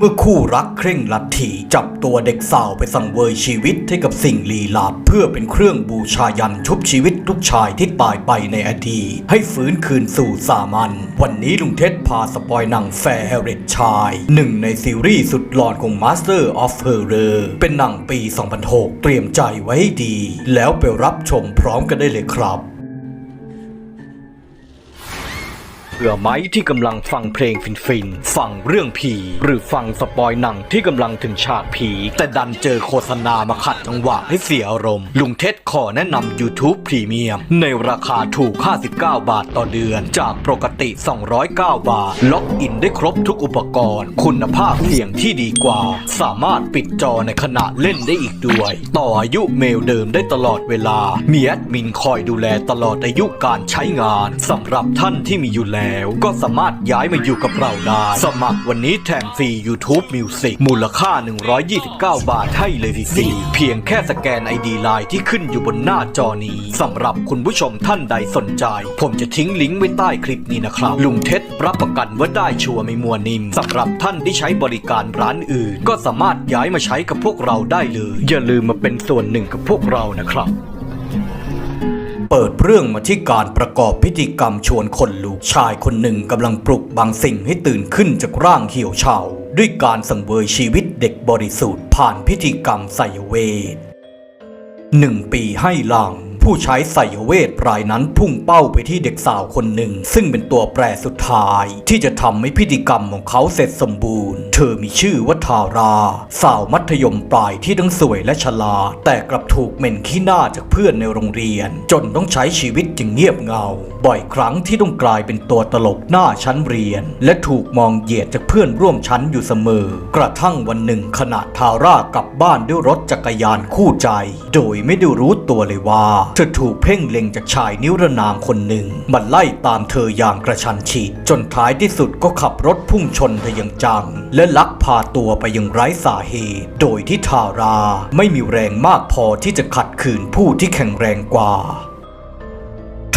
เมื่อคู่รักเคร่งลัทธิจับตัวเด็กสาวไปสังเวยชีวิตให้กับสิ่งลี้ลับเพื่อเป็นเครื่องบูชายันชุบชีวิตลูกชายที่ตายไปในอดีตให้ฟื้นคืนสู่สามัญวันนี้ลุงเท็ดพาสปอยหนังแฟร์เฮเรตชาย หนึ่งในซีรีส์สุดหลอนของ Master of Horror เป็นหนังปี 2006 เตรียมใจไว้ให้ดี แล้วไปรับชมพร้อมกันได้เลยครับ เผื่อไหมที่กำลังฟังเพลงฟินๆฟังเรื่องผี หรือฟังสปอยหนังที่กำลังถึงฉากผี แต่ดันเจอโฆษณามาขัดจังหวะให้เสียอารมณ์ ลุงเท็ดขอแนะนำ YouTube Premium ในราคาถูก 59 บาทต่อเดือน จากปกติ 209 บาท ล็อกอินได้ครบทุกอุปกรณ์ คุณภาพเสียงที่ดีกว่า สามารถปิดจอในขณะเล่นได้อีกด้วย ต่ออายุเมลเดิมได้ตลอดเวลามีแอดมินคอยดูแลตลอดอายุการใช้งานสำหรับท่านที่มีอยู่แล้วก็สามารถย้ายมาอยู่กับเราได้ สมัครวันนี้แถมฟรี YouTube Music มูลค่า 129 บาทให้เลยฟรีๆเพียงแค่สแกน ID ไลน์ที่ขึ้นอยู่บนหน้าจอนี้สำหรับคุณผู้ชมท่านใดสนใจ ผมจะทิ้งลิงก์ไว้ใต้คลิปนี้นะครับ ลุงเท็ดรับประกันว่าได้ชัวร์ไม่มัวนิ่มสำหรับท่านที่ใช้บริการร้านอื่น ก็สามารถย้ายมาใช้กับพวกเราได้เลย อย่าลืมมาเป็นส่วนหนึ่งกับพวกเรานะครับ เปิดเรื่องมาที่การประกอบพิธีกรรมชวนคนลุกชายคนหนึ่งกำลังปลุกบางสิ่งให้ตื่นขึ้นจากร่างเหี่ยวเฉาด้วยการสังเวยชีวิตเด็กบริสุทธิ์ผ่านพิธีกรรมไสยเวทหนึ่งปีให้หลัง ผู้ใช้ไสยเวทรายนั้นพุ่งเป้าไปที่เด็กสาวคนหนึ่ง ซึ่งเป็นตัวแปรสุดท้าย ที่จะทำให้พิธีกรรมของเขาเสร็จสมบูรณ์ เธอมีชื่อว่าทารา สาวมัธยมปลายที่ทั้งสวยและฉลาดแต่กลับถูกเหม็นขี้หน้าจากเพื่อนในโรงเรียน จนต้องใช้ชีวิตอย่างเงียบเงาบ่อยครั้งที่ต้องกลายเป็นตัวตลกหน้าชั้นเรียน และถูกมองเหยียดจากเพื่อนร่วมชั้นอยู่เสมอ กระทั่งวันหนึ่งขณะทาร่ากลับบ้านด้วยรถจักรยานคู่ใจ โดยไม่ได้รู้ตัวเลยว่า เธอถูกเพ่งเล็งจากชายนิรนามคนหนึ่งมันไล่ตามเธออย่างกระชันชิดจนท้ายที่สุดก็ขับรถพุ่งชนเธออย่างจัง และลักพาตัวไปอย่างไร้สาเหตุ โดยที่ทาราไม่มีแรงมากพอที่จะขัดขืนผู้ที่แข็งแรงกว่า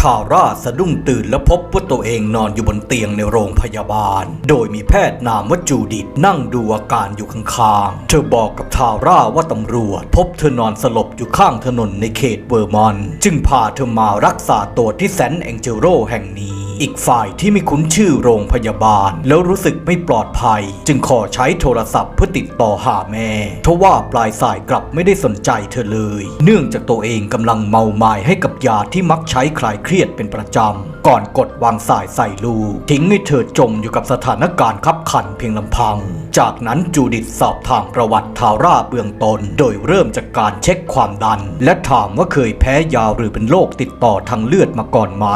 ทาร่าสะดุ้งตื่นและพบว่าตัวเองนอนอยู่บนเตียงในโรงพยาบาล โดยมีแพทย์นามว่าจูดิตนั่งดูอาการอยู่ข้างๆ เธอบอกกับทาร่าว่าตำรวจ พบเธอนอนสลบอยู่ข้างถนนในเขตเวอร์มอนต์จึงพาเธอมารักษาตัวที่แซนต์แองเจโรแห่งนี้ อีกฝ่ายที่ไม่คุ้นชื่อโรงพยาบาล แล้วรู้สึกไม่ปลอดภัย จึงขอใช้โทรศัพท์เพื่อติดต่อหาแม่ทว่าปลายสายกลับไม่ได้สนใจเธอเลย เนื่องจากตัวเองกำลังเมาไม้ให้กับยาที่มักใช้คลายเครียดเป็นประจำ ก่อนกดวางสายใส่ลูก ทิ้งให้เธอจมอยู่กับสถานการณ์ขับขันเพียงลำพัง จากนั้นจูดิตสอบถามประวัติทาร่าเบื้องต้นโดยเริ่มจากการเช็คความดัน และถามว่าเคยแพ้ยาหรือเป็นโรคติดต่อทางเลือดมาก่อนไหม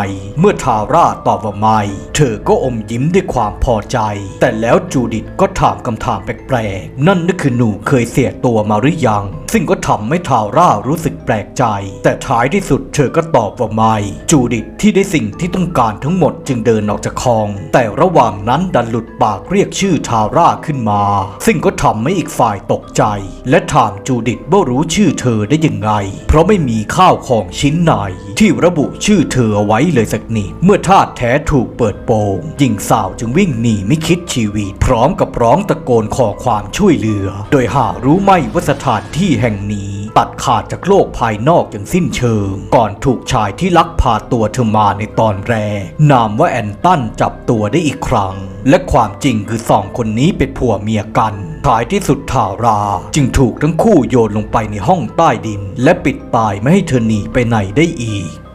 เมื่อทาร่าตอบว่าไม่เธอก็อมยิ้มด้วยความพอใจ แต่แล้วจูดิตก็ถามคำถามแปลกๆ นั่นก็คือหนูเคยเสียตัวมาหรือยัง ซึ่งก็ทำให้ทาร่ารู้สึกแปลกใจ แต่ท้ายที่สุดเธอก็ตอบว่าไม่ จูดิตที่ได้สิ่งที่ต้องการทั้งหมดจึงเดินออกจากคลอง แต่ระหว่างนั้นดันหลุดปากเรียกชื่อทาร่าขึ้นมา ซึ่งก็ทำให้อีกฝ่ายตกใจ และถามจูดิตว่ารู้ชื่อเธอได้ยังไง เพราะไม่มีข้าวของชิ้นไหน ที่ระบุชื่อเธอเอาไว้เลยสักนิดเมื่อทาสแท้ถูกเปิดโปงหญิงสาวจึงวิ่งหนีไม่คิดชีวิต พร้อมกับร้องตะโกนขอความช่วยเหลือ โดยหารู้ไม่ว่าสถานที่แห่งนี้ ตัดขาดจากโลกภายนอกอย่างสิ้นเชิง ก่อนถูกชายที่ลักพาตัวเธอมาในตอนแรก นามว่าแอนตันจับตัวได้อีกครั้ง และความจริงคือสองคนนี้เป็นผัวเมียกันท้ายที่สุดทารา จึงถูกทั้งคู่โยนลงไปในห้องใต้ดิน และปิดตายไม่ให้เธอหนีไปไหนได้อีก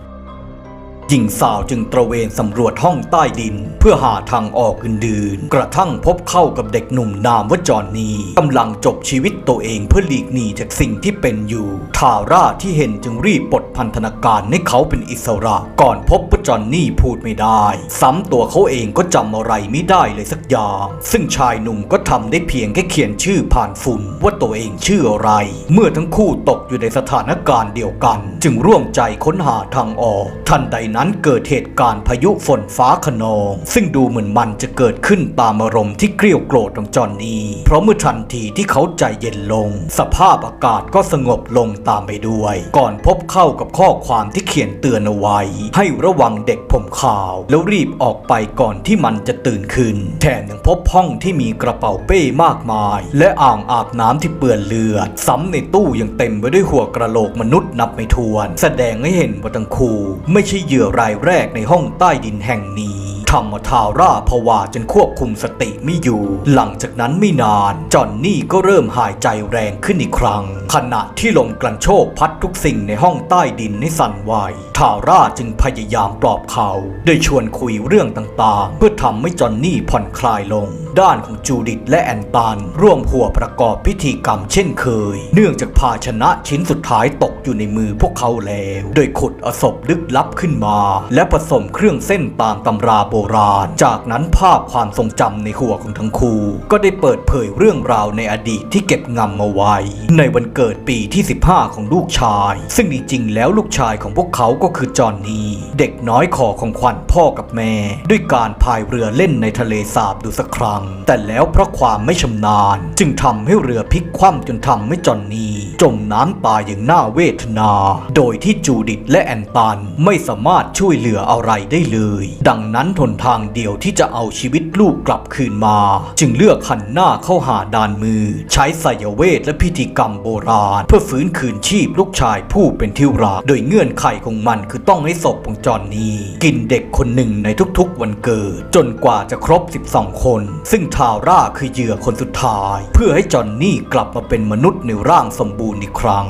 หญิงสาวจึงตระเวนสำรวจห้องใต้ดิน เพื่อหาทางออกอื่นๆ กระทั่งพบเข้ากับเด็กหนุ่มนามว่าจอนนี่กำลังจบชีวิตตัวเองเพื่อหลีกหนีจากสิ่งที่เป็นอยู่ ทาร่าที่เห็นจึงรีบปลดพันธนาการให้เขาเป็นอิสระ ก่อนพบว่าจอนนี่พูดไม่ได้ ซ้ำตัวเขาเองก็จำอะไรไม่ได้เลยสักอย่าง ซึ่งชายหนุ่มก็ทำได้เพียงแค่เขียนชื่อผ่านฝุ่นว่าตัวเองชื่ออะไร เมื่อทั้งคู่ตกอยู่ในสถานการณ์เดียวกัน จึงร่วมใจค้นหาทางออก ทันใดนั้นนั้นเกิดเหตุการณ์พายุฝนฟ้าขนอง ซึ่งดูเหมือนมันจะเกิดขึ้นตามอารมณ์ที่เกลียวโกรธของจอนนี่เพราะเมื่อทันทีที่เขาใจเย็นลง สภาพอากาศก็สงบลงตามไปด้วย ก่อนพบเข้ากับข้อความที่เขียนเตือนเอาไว้ ให้ระวังเด็กผมขาว แล้วรีบออกไปก่อนที่มันจะตื่นขึ้น แถมยังพบห้องที่มีกระเป๋าเป้มากมาย และอ่างอาบน้ำที่เปื้อนเลือด ซ้ำในตู้ยังเต็มไปด้วยหัวกระโหลกมนุษย์นับไม่ถ้วน แสดงให้เห็นว่าทั้งคู่ไม่ใช่เหยื่อรายแรกในห้องใต้ดินแห่งนี้ทำเอาทาร่าผวาจนควบคุมสติไม่อยู่ หลังจากนั้นไม่นาน จอนนี่ก็เริ่มหายใจแรงขึ้นอีกครั้ง ขณะที่ลมกลั่นโชกพัดทุกสิ่งในห้องใต้ดินให้สั่นไหวทาร่าจึงพยายามปลอบเขา โดยชวนคุยเรื่องต่างๆ เพื่อทำให้จอนนี่ผ่อนคลายลงด้านของจูดิตและแอนตันร่วมหัวประกอบพิธีกรรมเช่นเคย เนื่องจากภาชนะชิ้นสุดท้ายตกอยู่ในมือพวกเขาแล้ว โดยขุดอศพลึกลับขึ้นมา และผสมเครื่องเส้นตามตำราโบราณ จากนั้นภาพความทรงจำในหัวของทั้งคู่ ก็ได้เปิดเผยเรื่องราวในอดีตที่เก็บงำมาไว้ ในวันเกิดปีที่ 15 ของลูกชาย ซึ่งจริงๆแล้วลูกชายของพวกเขาก็คือจอห์นนี่เด็กน้อยขอของขวัญพ่อกับแม่ ด้วยการพายเรือเล่นในทะเลสาบดูสักครั้งแต่แล้วเพราะความไม่ชำนาญ จึงทำให้เรือพลิกคว่ำจนทำให้จอนนี่ จมน้ำตายอย่างน่าเวทนา โดยที่จูดิตและแอนตันไม่สามารถช่วยเหลืออะไรได้เลย ดังนั้นทนทางเดียวที่จะเอาชีวิตลูกกลับคืนมา จึงเลือกหันหน้าเข้าหาดานมือ ใช้ไสยเวทและพิธีกรรมโบราณ เพื่อฟื้นคืนชีพลูกชายผู้เป็นที่รักโดยเงื่อนไขของมันคือต้องให้ศพของจอนนี่กินเด็กคนหนึ่งในทุกๆวันเกิด จนกว่าจะครบ 12 คนซึ่งทาร่าคือเหยื่อคนสุดท้าย เพื่อให้จอนนี่กลับมาเป็นมนุษย์ในร่างสมบูรณ์อีกครั้ง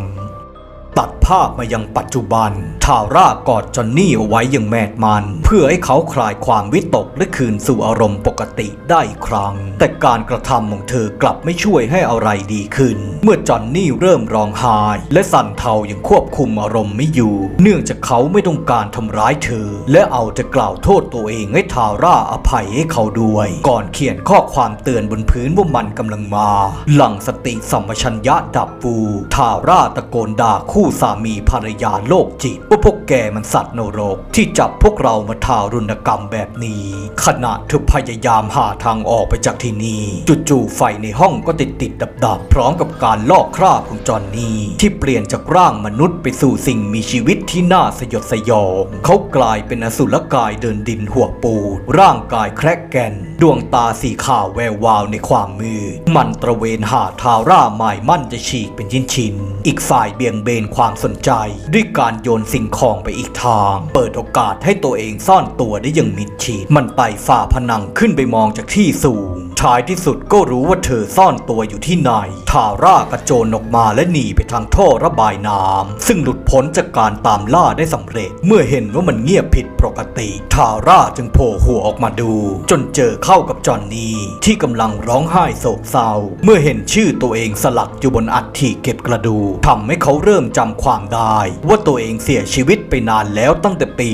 ตัดาพมายังปัจจุบัน ทาร่ากอดจอนนี่เอาไว้อย่างแมดมัน เพื่อให้เขาคลายความวิตกและคืนสู่อารมณ์ปกติได้อีกครั้ง แต่การกระทำของเธอกลับไม่ช่วยให้อะไรดีขึ้น เมื่อจอนนี่เริ่มร้องไห้และสั่นเทาอย่างควบคุมอารมณ์ไม่อยู่ เนื่องจากเขาไม่ต้องการทำร้ายเธอ และเอาจะกล่าวโทษตัวเองให้ทาร่าอภัยให้เขาด้วย ก่อนเขียนข้อความเตือนบนพื้นว่ามันกำลังมา หลังสติสัมปชัญญะดับฟูทาร่าตะโกนด่าคู่สามีมีภรรยาโลกจิตว่าพวกแกมันสัตว์นรก ที่จับพวกเรามาทารุณกรรมแบบนี้ ขณะเธอพยายามหาทางออกไปจากที่นี่จู่ๆไฟในห้องก็ติดติดดับดับพร้อมกับการลอกคราบของจอนนี่ที่เปลี่ยนจากร่างมนุษย์ไปสู่สิ่งมีชีวิตที่น่าสยดสยองเขากลายเป็นอสุรกายเดินดินหัวปูดร่างกายแครกแกน ดวงตาสีขาวแวววาวในความมืดมันตระเวนหาทาร่าหมายมั่นจะฉีกเป็นชิ้นๆอีกฝ่ายเบี่ยงเบนความสนใจ ด้วยการโยนสิ่งของไปอีกทาง เปิดโอกาสให้ตัวเองซ่อนตัวได้อย่างมิดชิดมันไต่ฝ่าผนังขึ้นไปมองจากที่สูง ท้ายที่สุดก็รู้ว่าเธอซ่อนตัวอยู่ที่ไหน ทาร่ากระโจนออกมาและหนีไปทางท่อระบายน้ำซึ่งหลุดพ้นจากการตามล่าได้สำเร็จ เมื่อเห็นว่ามันเงียบผิดปกติ ทาร่าจึงโผล่หัวออกมาดู จนเจอเข้ากับจอนนี่ที่กำลังร้องไห้โศกเศร้า เมื่อเห็นชื่อตัวเองสลักอยู่บนอัฐิเก็บกระดูทำให้เขาเริ่มจำความได้ ว่าตัวเองเสียชีวิต ไปนานแล้วตั้งแต่ปี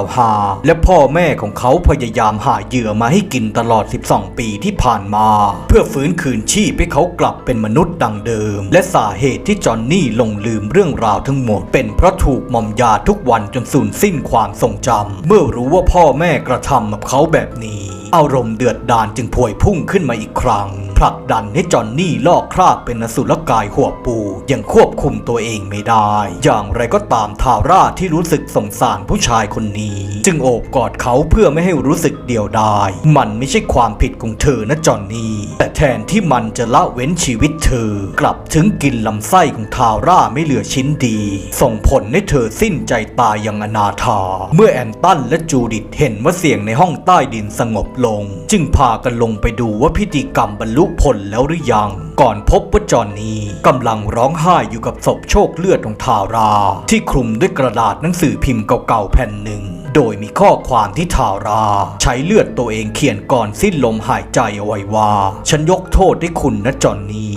1995 และพ่อแม่ของเขาพยายามหาเหยื่อมาให้กินตลอด 12 ปีที่ผ่านมา เพื่อฟื้นคืนชีพให้เขากลับเป็นมนุษย์ดังเดิม และสาเหตุที่จอห์นนี่ลงลืมเรื่องราวทั้งหมด เป็นเพราะถูกมอมยาทุกวันจนสูญสิ้นความทรงจำเมื่อรู้ว่าพ่อแม่กระทำกับเขาแบบนี้ อารมณ์เดือดดาลจึงพวยพุ่งขึ้นมาอีกครั้ง ผลักดันให้จอนนี่ลอกคราบเป็นอสุรกายหัวปูยังควบคุมตัวเองไม่ได้ อย่างไรก็ตามทาร่าที่รู้สึกสงสารผู้ชายคนนี้ จึงโอบกอดเขาเพื่อไม่ให้รู้สึกเดียวดาย มันไม่ใช่ความผิดของเธอนะจอนนี่แต่แทนที่มันจะละเว้นชีวิตเธอ กลับถึงกินลำไส้ของทาร่าไม่เหลือชิ้นดี ส่งผลให้เธอสิ้นใจตายอย่างอนาถา เมื่อแอนตันและจูดิตเห็นว่าเสียงในห้องใต้ดินสงบลง จึงพากันลงไปดูว่าพิธีกรรมบรรลุผลแล้วหรือยัง ก่อนพบว่าจอห์นนี่กำลังร้องไห้อยู่กับศพโชคเลือดของทารา ที่คลุมด้วยกระดาษหนังสือพิมพ์เก่าๆแผ่นหนึ่ง โดยมีข้อความที่ทารา ใช้เลือดตัวเองเขียนก่อนสิ้นลมหายใจเอาไว้ว่า ฉันยกโทษให้คุณนะจอห์นนี่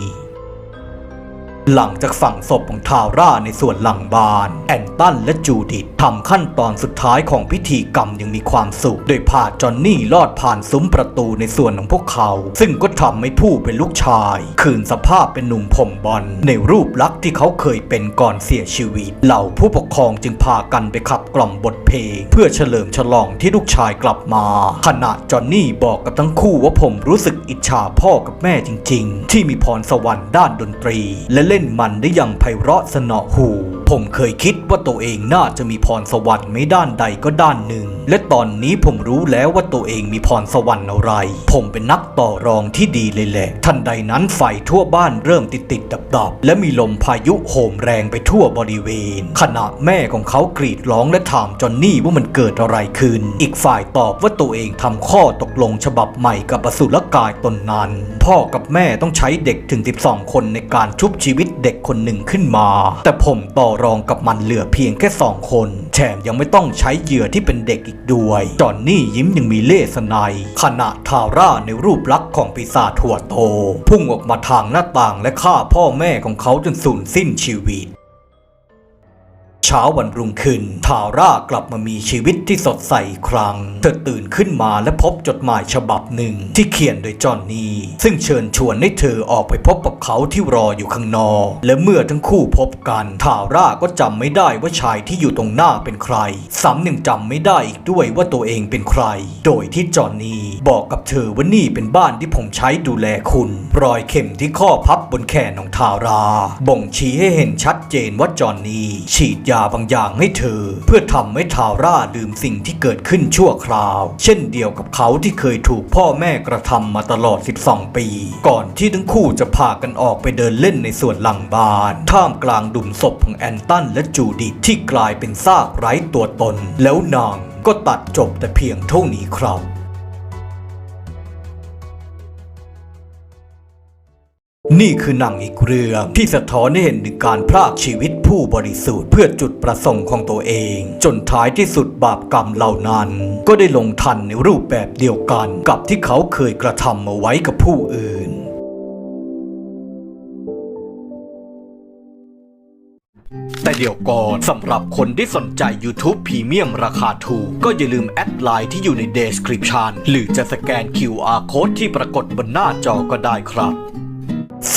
หลังจากฝังศพของทาร่าในส่วนหลังบ้าน แอนตันและจูดิตทำขั้นตอนสุดท้ายของพิธีกรรมอยังมีความสุข โดยพาจอนนี่ลอดผ่านซุ้มประตูในส่วนของพวกเขา ซึ่งก็ ทำให้ผู้เป็นลูกชาย คืนสภาพเป็นหนุ่มผมบอลในรูปลักษณ์ที่เขาเคยเป็นก่อนเสียชีวิต เหล่าผู้ปกครองจึงพากันไปขับกล่อมบทเพลง เพื่อเฉลิมฉลองที่ลูกชายกลับมา ขณะจอนนี่บอกกับทั้งคู่ว่าผมรู้สึกอิจฉาพ่อกับแม่จริง ๆ ที่มีพรสวรรค์ด้านดนตรี และเล่นมันได้อย่างไพเราะสนอหู ผมเคยคิดว่าตัวเองน่าจะมีพรสวรรค์ไม่ด้านใดก็ด้านหนึ่ง และตอนนี้ผมรู้แล้วว่าตัวเองมีพรสวรรค์อะไร ผมเป็นนักต่อรองที่ดีเลยแหละ ทันใดนั้นไฟทั่วบ้านเริ่มติดติดดับดับและมีลมพายุโหมแรงไปทั่วบริเวณ ขณะแม่ของเขากรีดร้องและถามจอนนี่ว่ามันเกิดอะไรขึ้น อีกฝ่ายตอบว่าตัวเองทำข้อตกลงฉบับใหม่กับอสุรกายตนนั้น พ่อกับแม่ต้องใช้เด็กถึง 12 คนในการชุบชีวิตเด็กคนหนึ่งขึ้นมา แต่ผมต่อรองกับมันเหลือเพียงแค่สองคนแถมยังไม่ต้องใช้เหยื่อที่เป็นเด็กอีกด้วย จอนนี่ยิ้มยังมีเล่ห์สนายขณะทาร่าในรูปลักษณ์ของปีศาจถั่วโต พุ่งออกมาทางหน้าต่างและฆ่าพ่อแม่ของเขาจนสูญสิ้นชีวิต เช้าวันรุ่งขึ้น ทาร่ากลับมามีชีวิตที่สดใสอีกครั้ง เธอตื่นขึ้นมาและพบจดหมายฉบับหนึ่งที่เขียนโดยจอห์นนี่ซึ่งเชิญชวนให้เธอออกไปพบกับเขาที่รออยู่ข้างนอก และเมื่อทั้งคู่พบกัน ทาร่าก็จำไม่ได้ว่าชายที่อยู่ตรงหน้าเป็นใครซ้ำยังจำไม่ได้อีกด้วยว่าตัวเองเป็นใคร โดยที่จอห์นนี่บอกกับเธอว่านี่เป็นบ้านที่ผมใช้ดูแลคุณ รอยเข็มที่ข้อพับบนแขนของทารา บ่งชี้ให้เห็นชัดเจนว่าจอห์นนี่ฉีดยาบางอย่างให้เธอ เพื่อทำให้ทาร่าลืมสิ่งที่เกิดขึ้นชั่วคราว เช่นเดียวกับเขาที่เคยถูกพ่อแม่กระทำมาตลอด 12 ปี ก่อนที่ทั้งคู่จะพากันออกไปเดินเล่นในสวนหลังบ้าน ท่ามกลางดุมศพของแอนตันและจูดิตที่กลายเป็นซากไร้ตัวตน แล้วนางก็ตัดจบแต่เพียงเท่านี้ครับ นี่คือหนังอีกเรื่องที่สะท้อนให้เห็นถึงการพรากชีวิตผู้บริสุทธิ์เพื่อจุดประสงค์ของตัวเอง จนท้ายที่สุดบาปกรรมเหล่านั้น ก็ได้ลงทันในรูปแบบเดียวกันกับที่เขาเคยกระทำเอาไว้กับผู้อื่น แต่เดี๋ยวก่อนสำหรับคนที่สนใจ YouTube พรีเมียมราคาถูก ก็อย่าลืมแอดไลน์ที่อยู่ใน Description หรือจะสแกน QR Code ที่ปรากฏบนหน้าจอก็ได้ครับ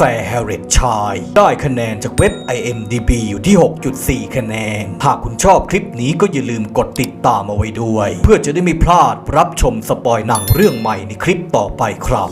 แฟร์เฮร์ริ t ชายได้คะแนนจากเว็บ IMDB อยู่ที่ 6.4 คะแนน หากคุณชอบคลิปนี้ก็อย่าลืมกดติดตามเอาไว้ด้วย เพื่อจะได้ไม่พลาดรับชมสปอยหนังเรื่องใหม่ในคลิปต่อไปครับ